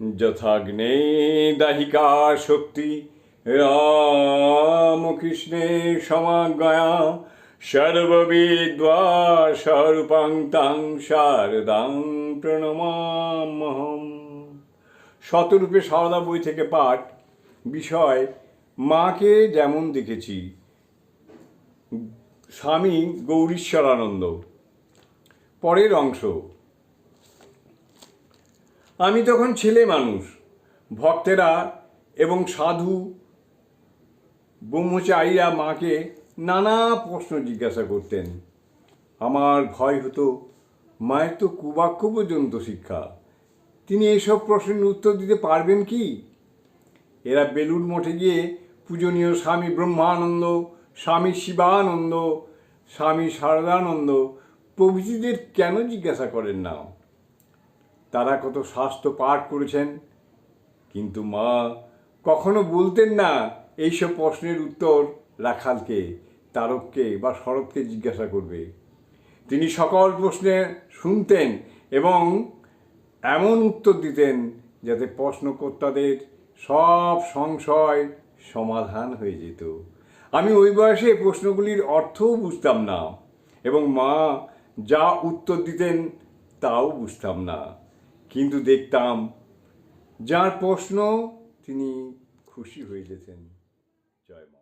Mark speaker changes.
Speaker 1: যথাগ্নে দাহিকা শক্তি রামকৃষ্ণে সমাজ্ঞয়া সর্ববিদ্বা স্বরূপাং তাং শারদাং প্রণমামহম শতরূপে সারদা বই থেকে পাঠ, বিষয়, মাকে যেমন দেখেছি, স্বামী গৌরীশ্বরানন্দ। পরের অংশ আমি তখন ছেলে মানুষ, ভক্তেরা এবং সাধু, ব্রহ্মচারীরা মাকে নানা প্রশ্ন জিজ্ঞাসা করতেন। আমার ভয় হতো, মায়ের তো কুবাক্য পর্যন্ত শিক্ষা। তিনি এইসব প্রশ্নের উত্তর দিতে পারবেন কি? এরা বেলুর মঠে গিয়ে পূজনীয় স্বামী ব্রহ্মানন্দ, স্বামী শিবানন্দ, স্বামী শারদানন্দ প্রভৃতিদের কেন জিজ্ঞাসা করেন না? তারা কত শাস্ত্র পাঠ করেছেন। কিন্তু মা, কখনো বলতেন না এইসব প্রশ্নের উত্তর রাখালকে, তারককে বা শরৎকে জিজ্ঞাসা করবে। তিনি সকল প্রশ্নে শুনতেন এবং এমন উত্তর দিতেন যাতে প্রশ্নকর্তাদের সব সংশয় সমাধান হয়ে যেত। আমি ওই বয়সে প্রশ্নগুলির অর্থও বুঝতাম না এবং মা যা উত্তর দিতেন তাও বুঝতাম না। কিন্তু দেখতাম যার প্রশ্ন তিনি খুশি হয়ে যেতেন জয় মা।